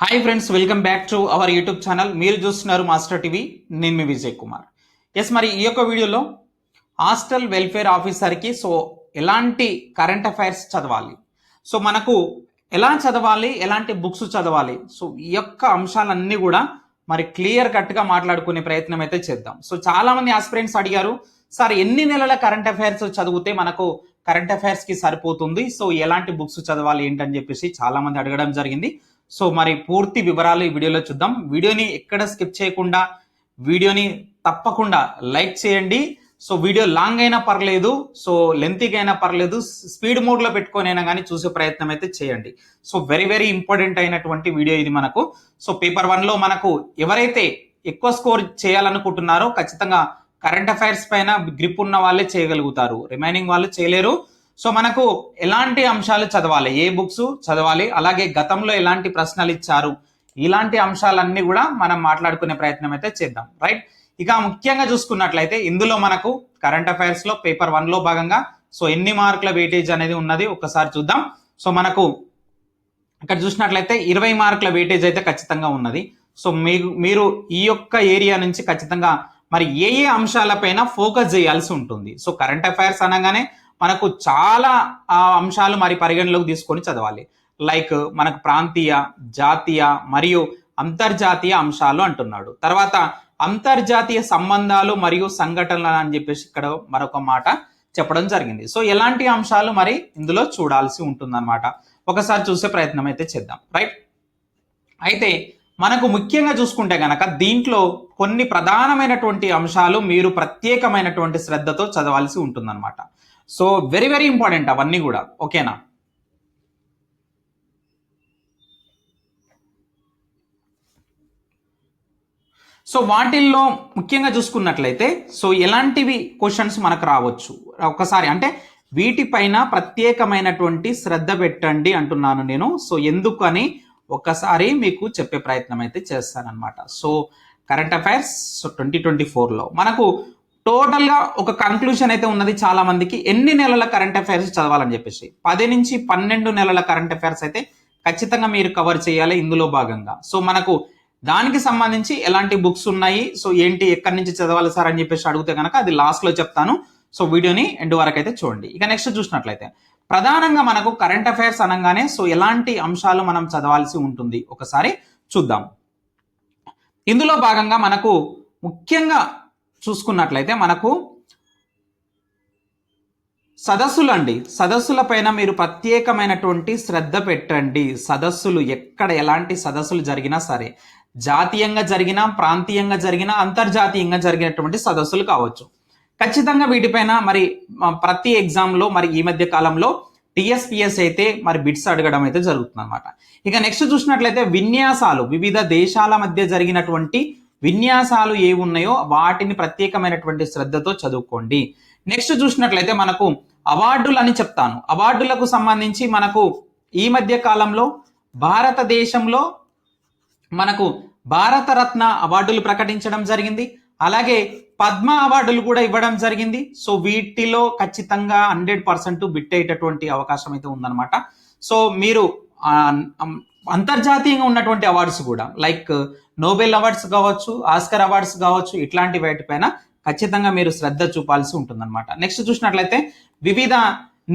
Hi friends welcome back to our YouTube channel మీరు చూస్తున్నారు master TV నేను మీ Vijay Kumar. Yes మరి ఈ యొక్క వీడియోలో హాస్టల్ వెల్ఫేర్ ఆఫీసర్కి సో ఎలాంటి కరెంట్ అఫైర్స్ చదవాలి? సో మనకు ఎలా చదవాలి? ఎలాంటి బుక్స్ చదవాలి? సో ఈ యొక్క అంశాలన్నీ కూడా మరి క్లియర్ కట్గా మాట్లాడుకునే ప్రయత్నం అయితే చేద్దాం. సో చాలా మంది ఆస్పిరెంట్స్ అడిగారు సార్ ఎన్ని నెలల కరెంట్ అఫైర్స్ చదివితే మనకు కరెంట్ అఫైర్స్కి సరిపోతుంది? సో ఎలాంటి బుక్స్ చదవాలి? ఏంటని చెప్పేసి చాలామంది అడగడం జరిగింది. సో మరి పూర్తి వివరాలు ఈ వీడియోలో చూద్దాం. వీడియోని ఎక్కడ స్కిప్ చేయకుండా వీడియోని తప్పకుండా లైక్ చేయండి. సో వీడియో లాంగ్ అయినా పర్లేదు సో లెంతీగా అయినా పర్లేదు స్పీడ్ మోడ్లో పెట్టుకొని అయినా కానీ చూసే ప్రయత్నం అయితే చేయండి. సో వెరీ వెరీ ఇంపార్టెంట్ అయినటువంటి వీడియో ఇది మనకు. సో పేపర్ వన్లో మనకు ఎవరైతే ఎక్కువ స్కోర్ చేయాలనుకుంటున్నారో ఖచ్చితంగా కరెంట్ అఫైర్స్ పైన గ్రిప్ ఉన్న వాళ్ళే చేయగలుగుతారు. రిమైనింగ్ వాళ్ళు చేయలేరు. సో మనకు ఎలాంటి అంశాలు చదవాలి? ఏ బుక్స్ చదవాలి? అలాగే గతంలో ఎలాంటి ప్రశ్నలు ఇచ్చారు? ఇలాంటి అంశాలన్నీ కూడా మనం మాట్లాడుకునే ప్రయత్నం అయితే చేద్దాం. రైట్? ఇక ముఖ్యంగా చూసుకున్నట్లయితే ఇందులో మనకు కరెంట్ అఫైర్స్లో పేపర్ వన్లో భాగంగా సో ఎన్ని మార్కుల వెయిటేజ్ అనేది ఉన్నది ఒకసారి చూద్దాం. సో మనకు ఇక్కడ చూసినట్లయితే ఇరవై మార్కుల వెయిటేజ్ అయితే ఖచ్చితంగా ఉన్నది. సో మీరు మీరు ఈ యొక్క ఏరియా నుంచి ఖచ్చితంగా మరి ఏ ఏ అంశాలపైన ఫోకస్ చేయాల్సి ఉంటుంది? సో కరెంట్ అఫైర్స్ అనగానే మనకు చాలా అంశాలు మరి పరిగణలోకి తీసుకొని చదవాలి. లైక్ మనకు ప్రాంతీయ జాతీయ మరియు అంతర్జాతీయ అంశాలు అంటున్నాడు. తర్వాత అంతర్జాతీయ సంబంధాలు మరియు సంఘటనలు అని చెప్పేసి ఇక్కడ మరొక మాట చెప్పడం జరిగింది. సో ఎలాంటి అంశాలు మరి ఇందులో చూడాల్సి ఉంటుందన్నమాట. ఒకసారి చూసే ప్రయత్నం అయితే చేద్దాం. రైట్? అయితే మనకు ముఖ్యంగా చూసుకుంటే గనక దీంట్లో కొన్ని ప్రధానమైనటువంటి అంశాలు మీరు ప్రత్యేకమైనటువంటి శ్రద్ధతో చదవాల్సి ఉంటుందన్నమాట. సో వెరీ వెరీ ఇంపార్టెంట్ అవన్నీ కూడా. ఓకేనా? సో వాటిల్లో ముఖ్యంగా చూసుకున్నట్లయితే సో ఎలాంటివి క్వశ్చన్స్ మనకు రావచ్చు? ఒకసారి అంటే వీటిపైన ప్రత్యేకమైనటువంటి శ్రద్ధ పెట్టండి అంటున్నాను నేను. సో ఎందుకని ఒకసారి మీకు చెప్పే ప్రయత్నం అయితే చేస్తానన్నమాట. So current affairs so twenty twenty ఫోర్లో మనకు టోటల్గా ఒక కంక్లూషన్ అయితే ఉన్నది చాలా మందికి. ఎన్ని నెలల కరెంట్ అఫైర్స్ చదవాలని చెప్పేసి. పది నుంచి పన్నెండు నెలల కరెంట్ అఫైర్స్ అయితే ఖచ్చితంగా మీరు కవర్ చేయాలి ఇందులో భాగంగా. సో మనకు దానికి సంబంధించి ఎలాంటి బుక్స్ ఉన్నాయి? సో ఏంటి ఎక్కడి నుంచి చదవాలి సార్ అని చెప్పేసి అడిగితే కనుక అది లాస్ట్లో చెప్తాను. సో వీడియోని ఎండ్ వరకు అయితే చూడండి. ఇక నెక్స్ట్ చూసినట్లయితే ప్రధానంగా మనకు కరెంట్ అఫైర్స్ అనగానే సో ఎలాంటి అంశాలు మనం చదవాల్సి ఉంటుంది? ఒకసారి చూద్దాం. ఇందులో భాగంగా మనకు ముఖ్యంగా చూసుకున్నట్లయితే మనకు సదస్సులు అండి సదస్సుల పైన మీరు ప్రత్యేకమైనటువంటి శ్రద్ధ పెట్టండి. సదస్సులు ఎక్కడ ఎలాంటి సదస్సులు జరిగినా సరే జాతీయంగా జరిగినా ప్రాంతీయంగా జరిగినా అంతర్జాతీయంగా జరిగినటువంటి సదస్సులు కావచ్చు. ఖచ్చితంగా వీటిపైన మరి ప్రతి ఎగ్జామ్లో మరి ఈ మధ్య కాలంలో టిఎస్పిఎస్ అయితే మరి బిట్స్ అడగడం అయితే జరుగుతుంది అనమాట ఇక నెక్స్ట్ చూసినట్లయితే విన్యాసాలు వివిధ దేశాల మధ్య జరిగినటువంటి విన్యాసాలు ఏ ఉన్నాయో వాటిని ప్రత్యేకమైనటువంటి శ్రద్ధతో చదువుకోండి. నెక్స్ట్ చూసినట్లయితే మనకు అవార్డులు అని చెప్తాను. అవార్డులకు సంబంధించి మనకు ఈ మధ్య కాలంలో భారతదేశంలో మనకు భారతరత్న అవార్డులు ప్రకటించడం జరిగింది. అలాగే పద్మ అవార్డులు కూడా ఇవ్వడం జరిగింది. సో వీటిలో ఖచ్చితంగా హండ్రెడ్ పర్సెంట్ బిట్ అయ్యేటటువంటి అవకాశం అయితే ఉందన్నమాట. సో మీరు అంతర్జాతీయంగా ఉన్నటువంటి అవార్డ్స్ కూడా లైక్ నోబెల్ అవార్డ్స్ కావచ్చు ఆస్కర్ అవార్డ్స్ కావచ్చు ఇట్లాంటి వాటిపైన ఖచ్చితంగా మీరు శ్రద్ధ చూపాల్సి ఉంటుందన్నమాట. నెక్స్ట్ చూసినట్లయితే వివిధ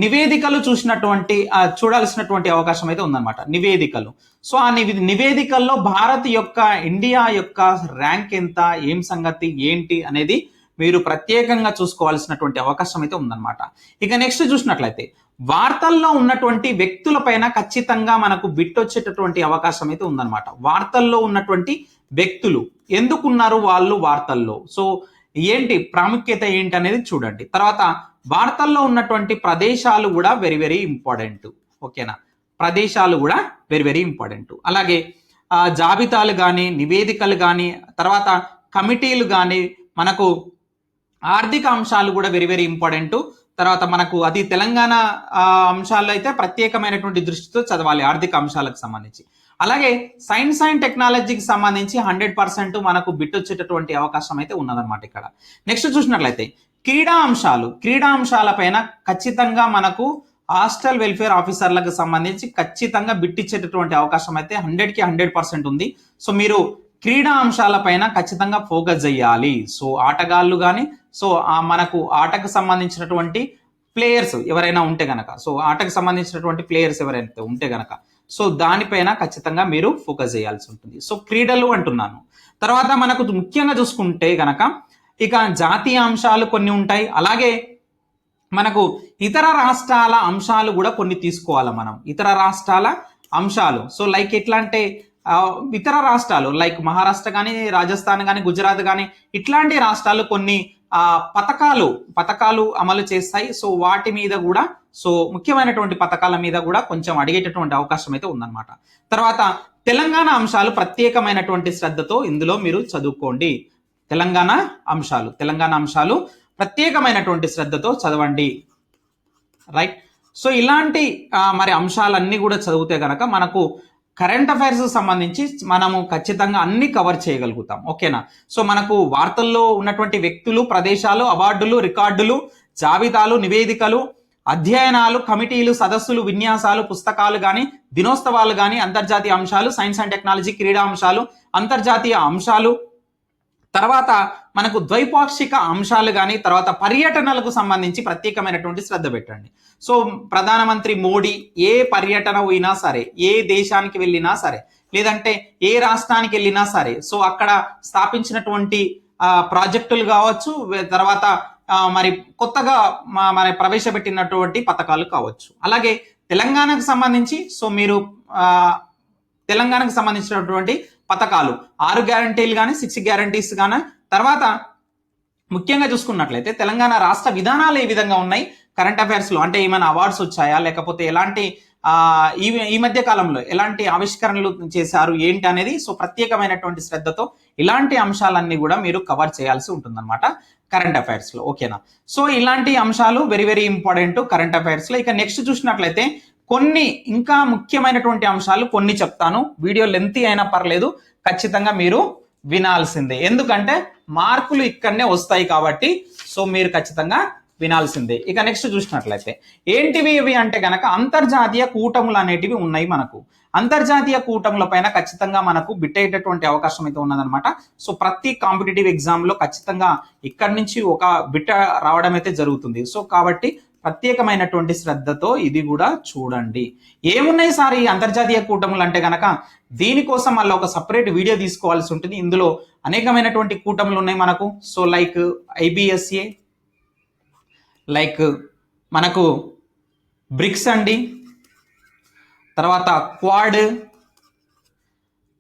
నివేదికలు చూసినటువంటి చూడాల్సినటువంటి అవకాశం అయితే ఉందన్నమాట. నివేదికలు. సో ఆ నివి నివేదికల్లో భారత్ యొక్క ఇండియా యొక్క ర్యాంక్ ఎంత ఏం సంగతి ఏంటి అనేది మీరు ప్రత్యేకంగా చూసుకోవాల్సినటువంటి అవకాశం అయితే ఉందన్నమాట. ఇక నెక్స్ట్ చూసినట్లయితే వార్తల్లో ఉన్నటువంటి వ్యక్తులపైన ఖచ్చితంగా మనకు బిట్ వచ్చేటటువంటి అవకాశం అయితే ఉందన్నమాట. వార్తల్లో ఉన్నటువంటి వ్యక్తులు ఎందుకున్నారు వాళ్ళు వార్తల్లో? సో ఏంటి ప్రాముఖ్యత ఏంటి అనేది చూడండి. తర్వాత వార్తల్లో ఉన్నటువంటి ప్రదేశాలు కూడా వెరీ వెరీ ఇంపార్టెంట్. ఓకేనా? ప్రదేశాలు కూడా వెరీ వెరీ ఇంపార్టెంట్. అలాగే జాబితాలు కానీ నివేదికలు కానీ తర్వాత కమిటీలు కానీ మనకు ఆర్థిక అంశాలు కూడా వెరీ వెరీ ఇంపార్టెంట్. తర్వాత మనకు అది తెలంగాణ అంశాల్లో అయితే ప్రత్యేకమైనటువంటి దృష్టితో చదవాలి ఆర్థిక అంశాలకు సంబంధించి. అలాగే సైన్స్ అండ్ టెక్నాలజీకి సంబంధించి హండ్రెడ్ పర్సెంట్ మనకు బిట్ వచ్చేటటువంటి అవకాశం అయితే ఉన్నదన్నమాట ఇక్కడ. నెక్స్ట్ చూసినట్లయితే క్రీడా అంశాలు క్రీడా అంశాలపైన ఖచ్చితంగా మనకు హాస్టల్ వెల్ఫేర్ ఆఫీసర్లకు సంబంధించి ఖచ్చితంగా బిట్టిచ్చేటటువంటి అవకాశం అయితే హండ్రెడ్కి హండ్రెడ్ పర్సెంట్ ఉంది. సో మీరు క్రీడా అంశాలపైన ఖచ్చితంగా ఫోకస్ చేయాలి. సో ఆటగాళ్ళు కానీ సో ఆ మనకు ఆటకు సంబంధించినటువంటి ప్లేయర్స్ ఎవరైనా ఉంటే గనక సో ఆటకు సంబంధించినటువంటి ప్లేయర్స్ ఎవరైతే ఉంటే గనక సో దానిపైన ఖచ్చితంగా మీరు ఫోకస్ చేయాల్సి ఉంటుంది. సో క్రీడలు అంటున్నాను. తర్వాత మనకు ముఖ్యంగా చూసుకుంటే గనక ఇక జాతీయ అంశాలు కొన్ని ఉంటాయి. అలాగే మనకు ఇతర రాష్ట్రాల అంశాలు కూడా కొన్ని తీసుకోవాలి మనం. ఇతర రాష్ట్రాల అంశాలు. సో లైక్ ఎట్లా అంటే ఇతర రాష్ట్రాలు లైక్ మహారాష్ట్ర కానీ రాజస్థాన్ కానీ గుజరాత్ కానీ ఇట్లాంటి రాష్ట్రాలు కొన్ని పథకాలు పథకాలు అమలు చేస్తాయి. సో వాటి మీద కూడా సో ముఖ్యమైనటువంటి పథకాల మీద కూడా కొంచెం అడిగేటటువంటి అవకాశం అయితే ఉందన్నమాట. తర్వాత తెలంగాణ అంశాలు ప్రత్యేకమైనటువంటి శ్రద్ధతో ఇందులో మీరు చదువుకోండి. తెలంగాణ అంశాలు తెలంగాణ అంశాలు ప్రత్యేకమైనటువంటి శ్రద్ధతో చదవండి. రైట్ సో ఇలాంటి మరి అంశాలన్నీ కూడా చదివితే కనుక మనకు కరెంట్ అఫైర్స్ సంబంధించి మనము ఖచ్చితంగా అన్ని కవర్ చేయగలుగుతాం. ఓకేనా? సో మనకు వార్తల్లో ఉన్నటువంటి వ్యక్తులు ప్రదేశాలు అవార్డులు రికార్డులు జాబితాలు నివేదికలు అధ్యయనాలు కమిటీలు సదస్సులు విన్యాసాలు పుస్తకాలు కానీ దినోత్సవాలు కానీ అంతర్జాతీయ అంశాలు సైన్స్ అండ్ టెక్నాలజీ క్రీడా అంశాలు అంతర్జాతీయ అంశాలు తర్వాత మనకు ద్వైపాక్షిక అంశాలు కానీ తర్వాత పర్యటనలకు సంబంధించి ప్రత్యేకమైనటువంటి శ్రద్ధ పెట్టండి. సో ప్రధానమంత్రి మోడీ ఏ పర్యటన పోయినా సరే ఏ దేశానికి వెళ్ళినా సరే లేదంటే ఏ రాష్ట్రానికి వెళ్ళినా సరే సో అక్కడ స్థాపించినటువంటి ప్రాజెక్టులు కావచ్చు తర్వాత మరి కొత్తగా మరి ప్రవేశపెట్టినటువంటి పథకాలు కావచ్చు. అలాగే తెలంగాణకు సంబంధించి సో మీరు తెలంగాణకు సంబంధించినటువంటి పథకాలు. ఆరు గ్యారంటీలు కానీ సిక్స్ గ్యారంటీస్ కానీ తర్వాత ముఖ్యంగా చూసుకున్నట్లయితే తెలంగాణ రాష్ట్ర విధానాలు ఏ విధంగా ఉన్నాయి? కరెంట్ అఫైర్స్లో అంటే ఏమైనా అవార్డ్స్ వచ్చాయా? లేకపోతే ఎలాంటి ఈ ఈ మధ్య కాలంలో ఎలాంటి ఆవిష్కరణలు చేశారు? ఏంటి అనేది? సో ప్రత్యేకమైనటువంటి శ్రద్ధతో ఇలాంటి అంశాలన్నీ కూడా మీరు కవర్ చేయాల్సి ఉంటుందన్నమాట కరెంట్ అఫైర్స్లో ఓకేనా? సో ఇలాంటి అంశాలు వెరీ వెరీ ఇంపార్టెంట్ కరెంట్ అఫైర్స్లో ఇక నెక్స్ట్ చూసినట్లయితే కొన్ని ఇంకా ముఖ్యమైనటువంటి అంశాలు కొన్ని చెప్తాను. వీడియో లెంతీ అయినా పర్లేదు ఖచ్చితంగా మీరు వినాల్సిందే. ఎందుకంటే మార్కులు ఇక్కడనే వస్తాయి కాబట్టి సో మీరు ఖచ్చితంగా వినాల్సిందే. ఇక నెక్స్ట్ చూసినట్లయితే ఏంటివి ఇవి అంటే గనక అంతర్జాతీయ కూటములు అనేటివి ఉన్నాయి మనకు. అంతర్జాతీయ కూటముల పైన ఖచ్చితంగా మనకు బిట్ అవకాశం అయితే ఉన్నదనమాట సో ప్రతి కాంపిటేటివ్ ఎగ్జామ్లో ఖచ్చితంగా ఇక్కడి నుంచి ఒక బిట్ట రావడం అయితే జరుగుతుంది. సో కాబట్టి ప్రత్యేకమైనటువంటి శ్రద్ధతో ఇది కూడా చూడండి. ఏమున్నాయి సార్ ఈ అంతర్జాతీయ కూటములు అంటే కనుక దీనికోసం మళ్ళీ ఒక సపరేట్ వీడియో తీసుకోవాల్సి ఉంటుంది. ఇందులో అనేకమైనటువంటి కూటములు ఉన్నాయి మనకు. సో లైక్ ఐబిఎస్ఏ లైక్ మనకు బ్రిక్స్ అండి తర్వాత క్వాడ్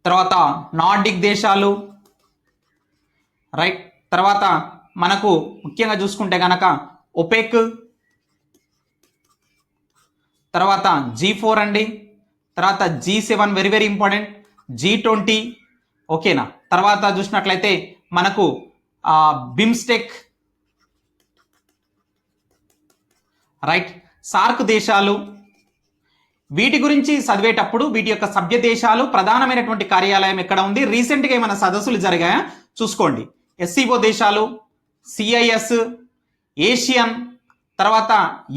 తర్వాత నార్డిక్ దేశాలు రైట్ తర్వాత మనకు ముఖ్యంగా చూసుకుంటే కనుక ఒపెక్ తర్వాత జీ ఫోర్ అండి. తర్వాత G seven very very important G twenty ఓకేనా తర్వాత చూసినట్లయితే మనకు బిమ్స్టెక్ రైట్ సార్క్ దేశాలు. వీటి గురించి చదివేటప్పుడు వీటి యొక్క సభ్య దేశాలు ప్రధానమైనటువంటి కార్యాలయం ఎక్కడ ఉంది? రీసెంట్గా ఏమైనా సదస్సులు జరిగాయా? చూసుకోండి. ఎస్సీఓ దేశాలు సిఐఎస్ ఏషియన్ తర్వాత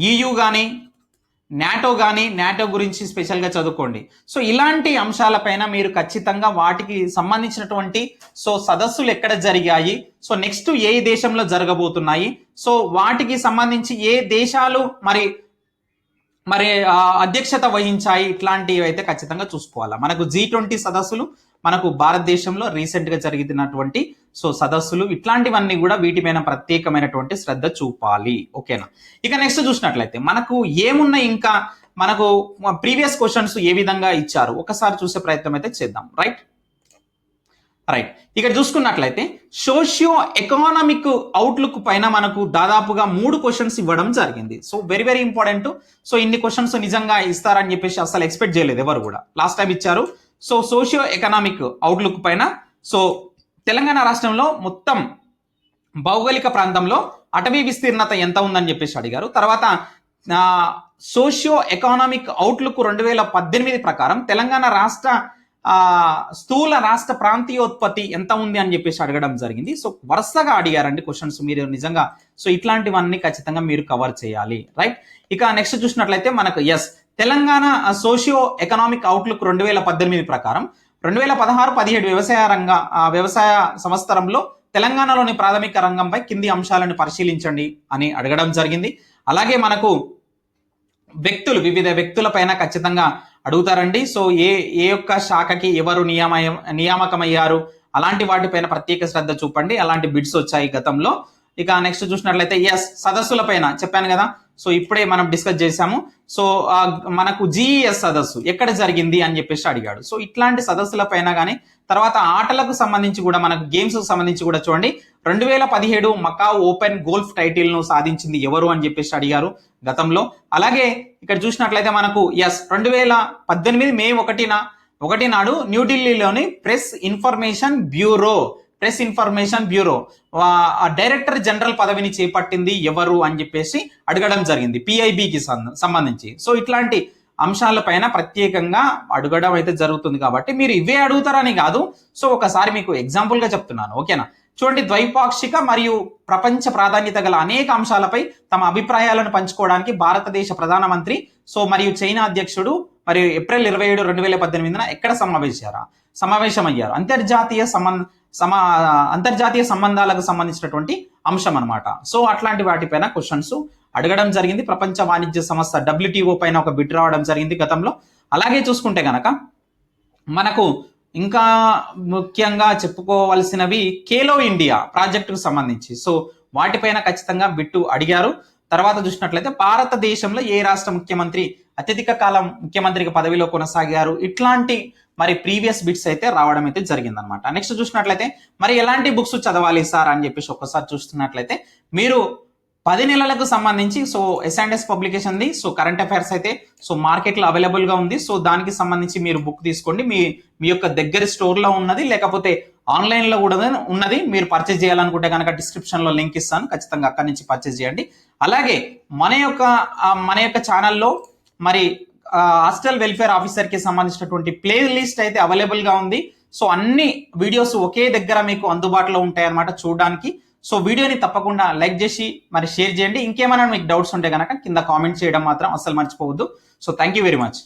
ఈయు కానీ నాటో కానీ నాటో గురించి స్పెషల్గా చదువుకోండి. సో ఇలాంటి అంశాలపైన మీరు ఖచ్చితంగా వాటికి సంబంధించినటువంటి సో సదస్సులు ఎక్కడ జరిగాయి? సో నెక్స్ట్ ఏ దేశంలో జరగబోతున్నాయి? సో వాటికి సంబంధించి ఏ దేశాలు మరి మరి అధ్యక్షత వహించాయి? ఇట్లాంటివి అయితే ఖచ్చితంగా చూసుకోవాలా. మనకు జీ ట్వంటీ సదస్సులు మనకు భారతదేశంలో రీసెంట్గా జరిగినటువంటి సో సదస్సులు ఇట్లాంటివన్నీ కూడా వీటిపైన ప్రత్యేకమైనటువంటి శ్రద్ధ చూపాలి. ఓకేనా ఇక నెక్స్ట్ చూసినట్లయితే మనకు ఏమున్నాయి ఇంకా? మనకు ప్రీవియస్ క్వశ్చన్స్ ఏ విధంగా ఇచ్చారు? ఒకసారి చూసే ప్రయత్నం అయితే చేద్దాం. రైట్ రైట్ ఇక్కడ చూసుకున్నట్లయితే సోషియో ఎకనామిక్ అవుట్లుక్ పైన మనకు దాదాపుగా మూడు క్వశ్చన్స్ ఇవ్వడం జరిగింది. So very very important so ఇన్ని క్వశ్చన్స్ నిజంగా ఇస్తారని చెప్పేసి అసలు ఎక్స్పెక్ట్ చేయలేదు ఎవరు కూడా. లాస్ట్ టైం ఇచ్చారు సో సోషియో ఎకనామిక్ అవుట్లుక్ పైన సో తెలంగాణ రాష్ట్రంలో మొత్తం భౌగోళిక ప్రాంతంలో అటవీ విస్తీర్ణత ఎంత ఉందని చెప్పేసి అడిగారు. తర్వాత సోషియో ఎకనామిక్ అవుట్లుక్ రెండు వేల పద్దెనిమిది ప్రకారం తెలంగాణ రాష్ట్ర స్థూల రాష్ట్ర ప్రాంతీయోత్పత్తి ఎంత ఉంది అని చెప్పేసి అడగడం జరిగింది. సో వరుసగా అడిగారండి క్వశ్చన్స్ మీరు నిజంగా సో ఇట్లాంటివన్నీ ఖచ్చితంగా మీరు కవర్ చేయాలి. రైట్ ఇక నెక్స్ట్ చూసినట్లయితే మనకు yes Telangana socio economic outlook రెండు వేల పద్దెనిమిది ప్రకారం రెండు వేల పదహారు పదిహేడు వ్యవసాయ రంగ వ్యవసాయ సంవత్సరంలో తెలంగాణలోని ప్రాథమిక రంగంపై కింది అంశాలను పరిశీలించండి అని అడగడం జరిగింది. అలాగే మనకు వ్యక్తులు వివిధ వ్యక్తుల పైన ఖచ్చితంగా అడుగుతారండి. సో ఏ ఏ యొక్క శాఖకి ఎవరు నియామ నియామకమయ్యారు? అలాంటి వాటిపైన ప్రత్యేక శ్రద్ధ చూపండి. అలాంటి బిడ్స్ వచ్చాయి గతంలో. ఇక నెక్స్ట్ చూసినట్లయితే ఎస్ సదస్సుల పైన చెప్పాను కదా. సో ఇప్పుడే మనం డిస్కస్ చేశాము. సో మనకు జిఈఎస్ సదస్సు ఎక్కడ జరిగింది అని చెప్పేసి అడిగాడు. సో ఇట్లాంటి సదస్సుల పైన కానీ తర్వాత ఆటలకు సంబంధించి కూడా మనకు గేమ్స్ సంబంధించి కూడా చూడండి. రెండు వేల పదిహేడు మకావ్ ఓపెన్ గోల్ఫ్ టైటిల్ను సాధించింది ఎవరు అని చెప్పేసి అడిగారు గతంలో. అలాగే ఇక్కడ చూసినట్లయితే మనకు ఎస్ రెండు వేల పద్దెనిమిది మే ఒకటిన ఒకటి నాడు న్యూఢిల్లీలోని press information bureau press information bureau director general పదవిని చేపట్టింది ఎవరు అని చెప్పేసి అడగడం జరిగింది పిఐబికి సంబంధించి. సో ఇట్లాంటి అంశాలపైన ప్రత్యేకంగా అడగడం అయితే జరుగుతుంది కాబట్టి మీరు ఇవే అడుగుతారని కాదు. సో ఒకసారి మీకు ఎగ్జాంపుల్గా చెప్తున్నాను ఓకేనా? చూడండి ద్వైపాక్షిక మరియు ప్రపంచ ప్రాధాన్యత గల అనేక అంశాలపై తమ అభిప్రాయాలను పంచుకోవడానికి భారతదేశ ప్రధానమంత్రి సో మరియు చైనా అధ్యక్షుడు మరియు ఏప్రిల్ ఇరవై ఏడు రెండు వేల పద్దెనిమిదిన ఎక్కడ సమావేశారా సమావేశమయ్యారు. అంతర్జాతీయ సంబంధ సమా అంతర్జాతీయ సంబంధాలకు సంబంధించినటువంటి అంశం అనమాట సో అట్లాంటి వాటిపైన క్వశ్చన్స్ అడగడం జరిగింది. ప్రపంచ వాణిజ్య సంస్థ డబ్ల్యూటీఓ పైన ఒక బిడ్ రావడం జరిగింది గతంలో. అలాగే చూసుకుంటే గనక మనకు ఇంకా ముఖ్యంగా చెప్పుకోవాల్సినవి కేలో ఇండియా ప్రాజెక్టుకు సంబంధించి. సో వాటిపైన ఖచ్చితంగా బిట్టు అడిగారు. తర్వాత చూసినట్లయితే భారతదేశంలో ఏ రాష్ట్ర ముఖ్యమంత్రి అత్యధిక కాలం ముఖ్యమంత్రిగా పదవిలో కొనసాగారు. ఇట్లాంటి మరి ప్రీవియస్ బిట్స్ అయితే రావడం అయితే జరిగిందనమాట నెక్స్ట్ చూసినట్లయితే మరి ఎలాంటి బుక్స్ చదవాలి సార్ అని చెప్పేసి ఒక్కసారి చూస్తున్నట్లయితే మీరు పది నెలలకు సంబంధించి సో ఎస్ఎండ్ఎస్ పబ్లికేషన్ది సో కరెంట్ అఫైర్స్ అయితే సో మార్కెట్లో అవైలబుల్గా ఉంది సో దానికి సంబంధించి మీరు బుక్ తీసుకోండి. మీ మీ యొక్క దగ్గర స్టోర్లో ఉన్నది లేకపోతే ఆన్లైన్లో కూడా ఉన్నది మీరు పర్చేజ్ చేయాలనుకుంటే కనుక డిస్క్రిప్షన్లో లింక్ ఇస్తాను ఖచ్చితంగా అక్కడి నుంచి పర్చేజ్ చేయండి. అలాగే మన యొక్క మన యొక్క ఛానల్లో మరి హాస్టల్ వెల్ఫేర్ ఆఫీసర్కి సంబంధించినటువంటి ప్లే లిస్ట్ అయితే అవైలబుల్గా ఉంది. సో అన్ని వీడియోస్ ఒకే దగ్గర మీకు అందుబాటులో ఉంటాయి అన్నమాట చూడడానికి. సో వీడియోని తప్పకుండా లైక్ చేసి మరి షేర్ చేయండి. ఇంకేమైనా మీకు డౌట్స్ ఉంటే కనుక కింద కామెంట్ చేయడం మాత్రం అస్సలు మర్చిపోవద్దు. So thank you very much